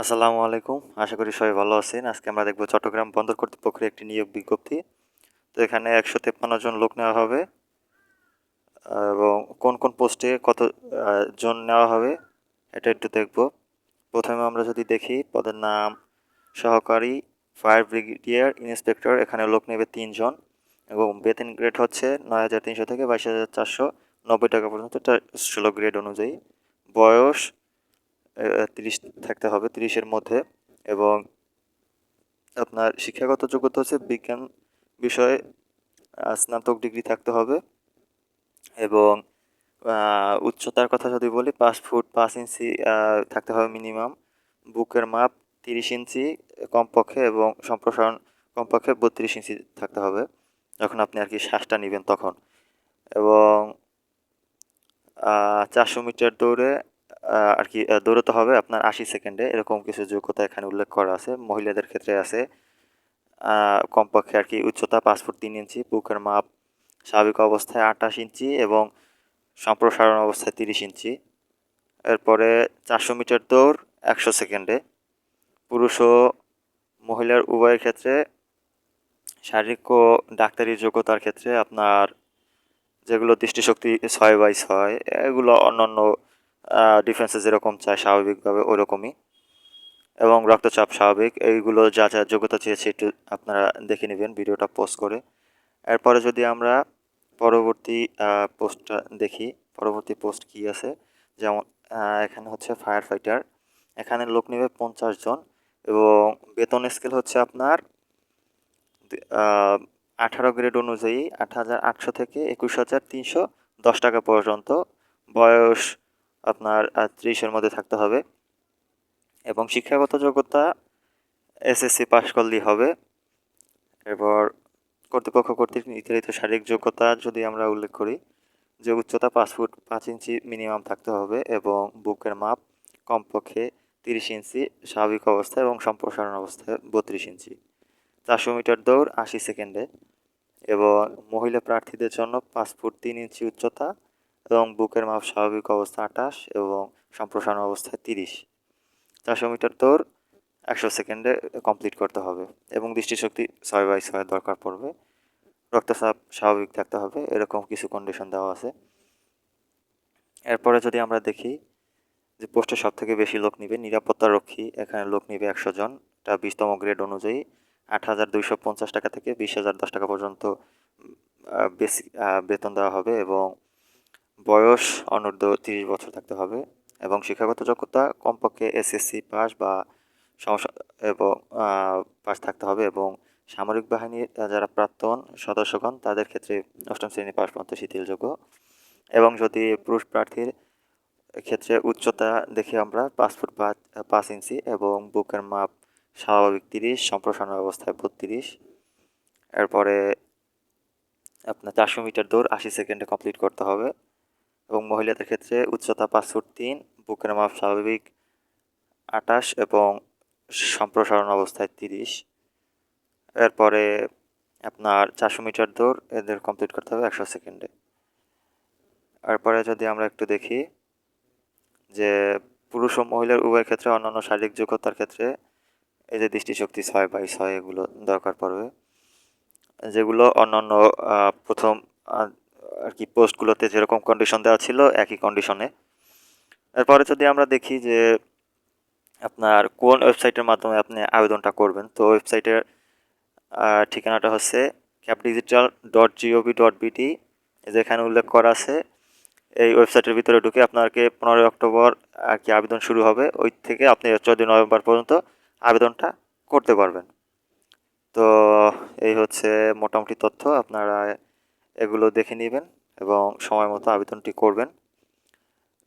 আসসালামু আলাইকুম। আশা করি সবাই ভালো আছেন। আজকে আমরা দেখব চট্টগ্রাম বন্দর কর্তৃপক্ষের একটি নিয়োগ বিজ্ঞপ্তি। তো এখানে একশো তেপ্পান্ন জন লোক নেওয়া হবে এবং কোন কোন পোস্টে কত জন নেওয়া হবে এটা একটু দেখব। প্রথমে আমরা যদি দেখি, পদের নাম, সহকারী, ফায়ার ব্রিগেডিয়ার ইন্সপেক্টর, এখানে লোক নেবে তিনজন এবং বেতন গ্রেড হচ্ছে নয় হাজার তিনশো থেকে বাইশ হাজার চারশো নব্বই টাকা পর্যন্ত। এটা ষোলো গ্রেড অনুযায়ী। বয়স তিরিশ থাকতে হবে, তিরিশের মধ্যে। এবং আপনার শিক্ষাগত যোগ্যতা হচ্ছে বিজ্ঞান বিষয়ে স্নাতক ডিগ্রি থাকতে হবে। এবং উচ্চতার কথা যদি বলি, পাঁচ ফুট পাঁচ ইঞ্চি থাকতে হবে মিনিমাম। বুকের মাপ তিরিশ ইঞ্চি কমপক্ষে এবং সম্প্রসারণ কমপক্ষে বত্রিশ ইঞ্চি থাকতে হবে। যখন আপনি আর কি শ্বাসটা নেবেন তখন। এবং চারশো মিটার দৌড়ে আর কি দৌড়াতে হবে আপনার আশি সেকেন্ডে। এরকম কিছু যোগ্যতা এখানে উল্লেখ করা আছে। মহিলাদের ক্ষেত্রে আছে কমপক্ষে আর কি উচ্চতা পাঁচ ফুট তিন ইঞ্চি, বুকের মাপ স্বাভাবিক অবস্থায় আঠাশ ইঞ্চি এবং সম্প্রসারণ অবস্থায় তিরিশ ইঞ্চি। এরপরে চারশো মিটার দৌড় একশো সেকেন্ডে। পুরুষ ও মহিলার উভয়ের ক্ষেত্রে শারীরিক ও ডাক্তারি যোগ্যতার ক্ষেত্রে আপনার যেগুলো দৃষ্টিশক্তি ছয় বাই ছয়, এগুলো অন্যান্য ডিফেন্সে যেরকম চায় স্বাভাবিকভাবে, ওরকমই। এবং রক্তচাপ স্বাভাবিক, এইগুলো যা যা যোগ্যতা চেয়েছে একটু আপনারা দেখে নেবেন, ভিডিওটা পোস্ট করে। এরপরে যদি আমরা পরবর্তী পোস্টটা দেখি, পরবর্তী পোস্ট কি আছে? যেমন এখানে হচ্ছে ফায়ার ফাইটার এখানে লোক নেবে পঞ্চাশ জন, এবং বেতন স্কেল হচ্ছে আপনার আঠারো গ্রেড অনুযায়ী আট হাজার আটশো থেকে একুশ হাজার তিনশো দশ টাকা পর্যন্ত। বয়স আপনার ত্রিশের মধ্যে থাকতে হবে। এবং শিক্ষাগত যোগ্যতা এসএসসি পাশ করলেই হবে। এরপর কর্তৃপক্ষ কর্তৃক নির্ধারিত শারীরিক যোগ্যতা যদি আমরা উল্লেখ করি, যে উচ্চতা পাঁচ ফুট পাঁচ ইঞ্চি মিনিমাম থাকতে হবে এবং বুকের মাপ কমপক্ষে তিরিশ ইঞ্চি, স্বাভাবিক অবস্থা এবং সম্প্রসারণ অবস্থায় বত্রিশ ইঞ্চি। চারশো মিটার দৌড় আশি সেকেন্ডে। এবং মহিলা প্রার্থীদের জন্য পাঁচ ফুট তিন ইঞ্চি উচ্চতা এবং বুকের মাপ স্বাভাবিক অবস্থা আঠাশ এবং সম্প্রসারণ অবস্থায় তিরিশ। চারশো মিটার দৌড় একশো সেকেন্ডে কমপ্লিট করতে হবে এবং দৃষ্টিশক্তি ছয় বাই ছয় দরকার পড়বে। রক্তচাপ স্বাভাবিক থাকতে হবে, এরকম কিছু কন্ডিশন দেওয়া আছে। এরপরে যদি আমরা দেখি যে পোস্টে সব থেকে বেশি লোক নিবে, নিরাপত্তা রক্ষী, এখানে লোক নিবে একশো জন। এটা বিশতম গ্রেড অনুযায়ী আট হাজার দুইশো পঞ্চাশ টাকা থেকে বিশ হাজার দশ টাকা পর্যন্ত বেশি বেতন দেওয়া হবে এবং বয়স অনূর্ধ্ব তিরিশ বছর থাকতে হবে এবং শিক্ষাগত যোগ্যতা কমপক্ষে এসএসসি পাস বা সমস্যা এবং পাস থাকতে হবে এবং সামরিক বাহিনীর যারা প্রাক্তন সদস্যগণ তাদের ক্ষেত্রে অষ্টম শ্রেণি পাস পর্যন্ত শিথিলযোগ্য এবং যদি পুরুষ প্রার্থীর ক্ষেত্রে উচ্চতা দেখি আমরা পাঁচ ফুট পাঁচ পাঁচ ইঞ্চি এবং বুকের মাপ স্বাভাবিক তিরিশ, সম্প্রসারণ অবস্থায় বত্রিশ। এরপরে আপনার চারশো মিটার দৌড় আশি সেকেন্ডে কমপ্লিট করতে হবে। এবং মহিলাদের ক্ষেত্রে উচ্চতা পাঁচ ফুট তিন বুকের মাপ স্বাভাবিক আটাশ এবং সম্প্রসারণ অবস্থায় তিরিশ। এরপরে আপনার চারশো মিটার দৌড়, এদের কমপ্লিট করতে হবে একশো সেকেন্ডে এরপরে যদি আমরা একটু দেখি যে পুরুষ ও মহিলার উভয়ের ক্ষেত্রে অন্যান্য শারীরিক যোগ্যতার ক্ষেত্রে এই যে দৃষ্টিশক্তি ছয় বাই ছয় এগুলো দরকার পড়বে। যেগুলো অন্যান্য প্রথম আর কি পোস্টগুলোতে যেরকম কন্ডিশন দেওয়া ছিল, একই কন্ডিশনে এরপরে যদি আমরা দেখি যে আপনার কোন ওয়েবসাইটের মাধ্যমে আপনি আবেদনটা করবেন, তো ওয়েবসাইটের ঠিকানাটা হচ্ছে cap digital dot gov dot BT যেখানে উল্লেখ করা আছে, এই ওয়েবসাইটের ভিতরে ঢুকে আপনাকে পনেরোই অক্টোবর আর কি আবেদন শুরু হবে। ওই থেকে আপনি চোদ্দই নভেম্বর পর্যন্ত আবেদনটা করতে পারবেন। তো এই হচ্ছে মোটামুটি তথ্য, আপনারা এগুলো দেখে নেবেন। এবং সময় মতো আবেদনটি করবেন।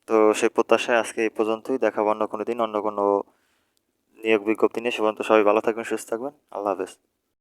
তো সেই প্রত্যাশায় আজকে এই পর্যন্তই। দেখাবো অন্য কোনো দিন, অন্য কোনো নিয়োগ বিজ্ঞপ্তি নিয়ে। সে পর্যন্ত সবাই ভালো থাকবেন, সুস্থ থাকবেন। আল্লাহ হাফেজ।